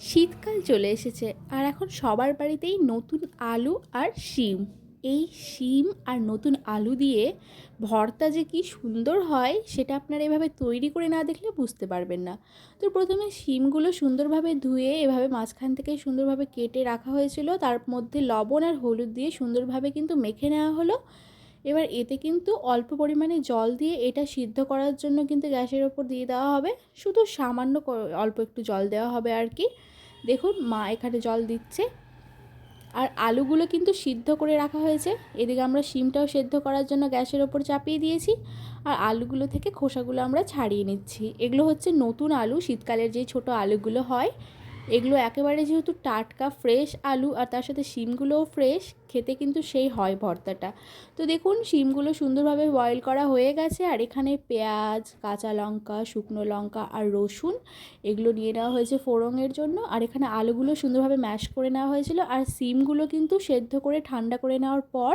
শীতকাল চলে এসেছে আর এখন সবার বাড়িতেই নতুন আলু আর শিম। এই শিম আর নতুন আলু দিয়ে ভর্তা যে কি সুন্দর হয়, সেটা আপনারা এভাবে তৈরি করে না দেখলে বুঝতে পারবেন না। তো প্রথমে শিমগুলো সুন্দরভাবে ধুয়ে, এভাবে মাঝখান থেকে সুন্দরভাবে কেটে রাখা হয়েছিল। তার মধ্যে লবণ আর হলুদ দিয়ে সুন্দরভাবে কিন্তু মেখে নেওয়া হলো। এবার এতে কিন্তু অল্প পরিমাণে জল দিয়ে এটা সিদ্ধ করার জন্য কিন্তু গ্যাসের ওপর দিয়ে দেওয়া হবে। শুধু সামান্য অল্প একটু জল দেওয়া হবে আর কি। দেখুন, মা এখানে জল দিচ্ছে। আর আলুগুলো কিন্তু সিদ্ধ করে রাখা হয়েছে। এদিকে আমরা শিমটাও সেদ্ধ করার জন্য গ্যাসের ওপর চাপিয়ে দিয়েছি। আর আলুগুলো থেকে খোসাগুলো আমরা ছাড়িয়ে নিচ্ছি। এগুলো হচ্ছে নতুন আলু, শীতকালের যে ছোট আলুগুলো হয়। এগুলো একেবারে যেহেতু টাটকা, ফ্রেশ আলু, আর তার সাথে শিমগুলোও ফ্রেশ খেতে কিন্তু সেই হয় ভর্তাটা। তো দেখুন, শিমগুলো সুন্দরভাবে বয়েল করা হয়ে গেছে আর এখানে পেঁয়াজ, কাঁচা লঙ্কা, শুকনো লঙ্কা আর রসুন এগুলো নিয়ে নেওয়া হয়েছে ফোড়নের জন্য। আর এখানে আলুগুলো সুন্দরভাবে ম্যাশ করে নেওয়া হয়েছিল আর সিমগুলো কিন্তু সেদ্ধ করে ঠান্ডা করে নেওয়ার পর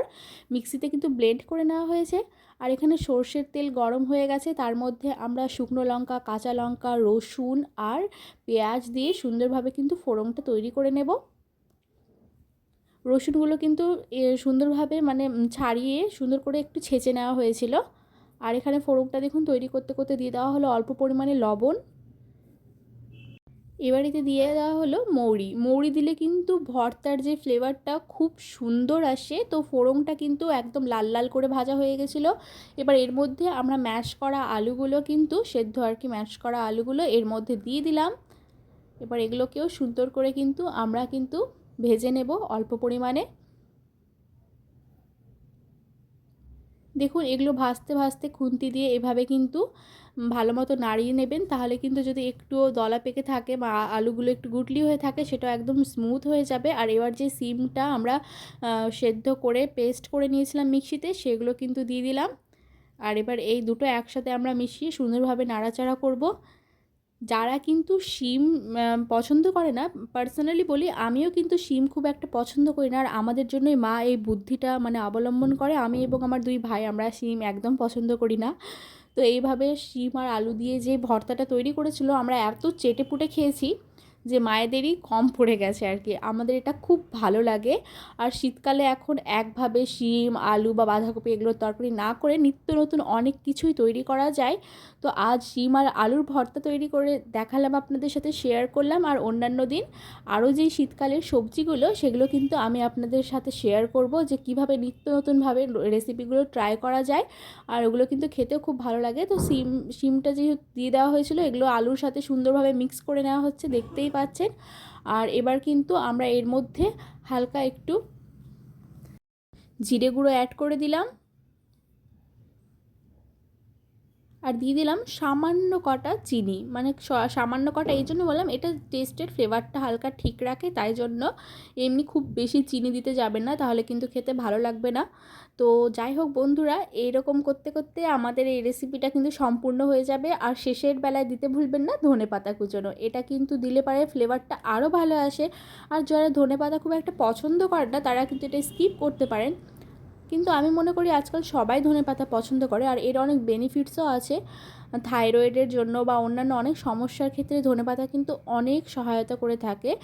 মিক্সিতে কিন্তু ব্লেন্ড করে নেওয়া হয়েছে। আর এখানে সর্ষের তেল গরম হয়ে গেছে, তার মধ্যে আমরা শুকনো লঙ্কা, কাঁচা লঙ্কা, রসুন আর পেঁয়াজ দিয়ে সুন্দরভাবে কিন্তু ফোড়নটা তৈরি করে নেব। রসুনগুলো কিন্তু সুন্দরভাবে মানে ছাড়িয়ে সুন্দর করে একটু ছেঁচে নেওয়া হয়েছিল। আর এখানে ফোড়নটা দেখুন তৈরি করতে করতে দিয়ে দেওয়া হলো অল্প পরিমাণে লবণ। এবারেতে দিয়ে দেওয়া হলো মৌরি। মৌরি দিলে কিন্তু ভর্তার যে ফ্লেভারটা খুব সুন্দর আসে। তো ফোড়নটা কিন্তু একদম লাল লাল করে ভাজা হয়ে গেছিল। এবার এর মধ্যে আমরা ম্যাশ করা আলুগুলো কিন্তু, সেদ্ধ আর কি ম্যাশ করা আলুগুলো এর মধ্যে দিয়ে দিলাম। এবার এগুলোকেও সুন্দর করে কিন্তু আমরা কিন্তু ভেজে নেব অল্প পরিমাণে। দেখুন, এগুলো ভাজতে ভাজতে খুন্তি দিয়ে এভাবে কিন্তু ভালো মতো নাড়িয়ে নেবেন। তাহলে কিন্তু যদি একটুও দলা পেকে থাকে বা আলুগুলো একটু গুটলি হয়ে থাকে, সেটা একদম স্মুথ হয়ে যাবে। আর এবার যে সিমটা আমরা সেদ্ধ করে পেস্ট করে নিয়েছিলাম মিক্সিতে, সেগুলো কিন্তু দিয়ে দিলাম। আর এবার এই দুটো একসাথে আমরা মিশিয়ে সুন্দরভাবে নাড়াচাড়া করব। যারা কিন্তু শিম পছন্দ করে না পার্সোনালি বলি, আমিও কিন্তু শিম খুব একটা পছন্দ করি না। আর আমাদের জন্যই মা এই বুদ্ধিটা মানে অবলম্বন করে, আমি এবং আমার দুই ভাই আমরা শিম একদম পছন্দ করি না। তো এইভাবে শিম আর আলু দিয়ে যে ভর্তাটা তৈরি করেছিল, আমরা এত চেটে পুটে খেয়েছি যে মায়েদেরই কম পড়ে গেছে আর কি। আমাদের এটা খুব ভালো লাগে। আর শীতকালে এখন একভাবে শিম, আলু বা বাঁধাকপি এগুলোর তরকারি না করে নিত্য নতুন অনেক কিছুই তৈরি করা যায়। তো আজ শিম আর আলুর ভর্তা তৈরি করে দেখালাম আপনাদের সাথে শেয়ার করলাম। আর অন্যান্য দিন আরও যেই শীতকালের সবজিগুলো, সেগুলো কিন্তু আমি আপনাদের সাথে শেয়ার করব যে কীভাবে নিত্য নতুনভাবে রেসিপিগুলো ট্রাই করা যায়। আর ওগুলো কিন্তু খেতেও খুব ভালো লাগে। তো সিম শিমটা যেহেতু দিয়ে দেওয়া হয়েছিল, এগুলো আলুর সাথে সুন্দরভাবে মিক্স করে নেওয়া হচ্ছে, দেখতেই পাচ্ছেন। আর এবার কিন্তু আমরা এর মধ্যে হালকা একটু জিরে গুঁড়ো অ্যাড করে দিলাম। আর দিয়ে দিলাম সামান্য কটা চিনি। মানে সামান্য কটা, এই জন্য বললাম এটা টেস্টের ফ্লেভারটা হালকা ঠিক রাখে, তাই জন্য এমনি খুব বেশি চিনি দিতে যাবেন না, তাহলে কিন্তু খেতে ভালো লাগবে না। তো যাই হোক বন্ধুরা এইরকম করতে করতে আমাদের এই রেসিপিটা কিন্তু সম্পূর্ণ হয়ে যাবে। আর শেষের বেলায় দিতে ভুলবেন না, ধনে পাতা কুচোনো। এটা কিন্তু দিলে পারে ফ্লেভারটা আরও ভালো আসে। আর যারা ধনে পাতা খুব একটা পছন্দ করেন না, তারা কিন্তু এটা স্কিপ করতে পারেন। কিন্তু আমি মনে করি আজকাল সবাই ধনে পাতা পছন্দ করে আর এর অনেক বেনিফিটসও আছে। থাইরয়েডের জন্য বা অন্যান্য অনেক সমস্যার ক্ষেত্রে ধনেপাতা কিন্তু অনেক সহায়তা করে থাকে।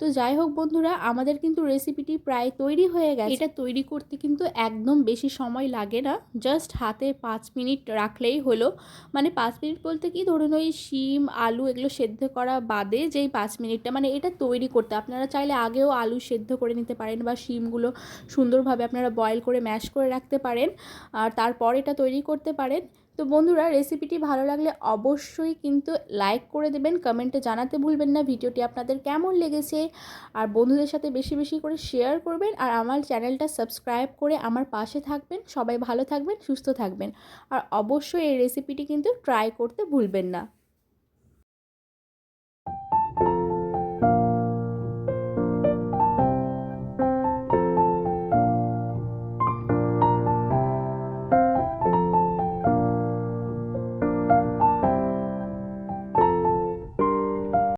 তো যাই হোক বন্ধুরা, আমাদের কিন্তু রেসিপিটি প্রায় তৈরি হয়ে গেছে। এটা তৈরি করতে কিন্তু একদম বেশি সময় লাগে না। জাস্ট হাতে পাঁচ মিনিট রাখলেই হলো। মানে পাঁচ মিনিট বলতে কি, ধরুন ওই শিম, আলু এগুলো সেদ্ধ করা বাদে যেই পাঁচ মিনিটটা মানে এটা তৈরি করতে। আপনারা চাইলে আগেও আলু সেদ্ধ করে নিতে পারেন বা শিমগুলো সুন্দরভাবে আপনারা বয়েল করে ম্যাশ করে রাখতে পারেন। আর তারপর এটা তৈরি করতে পারেন। তো বন্ধুরা রেসিপিটি ভালো লাগলে অবশ্যই কিন্তু লাইক করে দেবেন কমেন্টে জানাতে ভুলবেন না। ভিডিওটি আপনাদের কেমন লেগেছে? আর বন্ধুদের সাথে বেশি বেশি করে শেয়ার করবেন আর আমার চ্যানেলটা সাবস্ক্রাইব করে আমার পাশে থাকবেন। সবাই ভালো থাকবেন, সুস্থ থাকবেন। আর অবশ্যই এই রেসিপিটি কিন্তু ট্রাই করতে ভুলবেন না।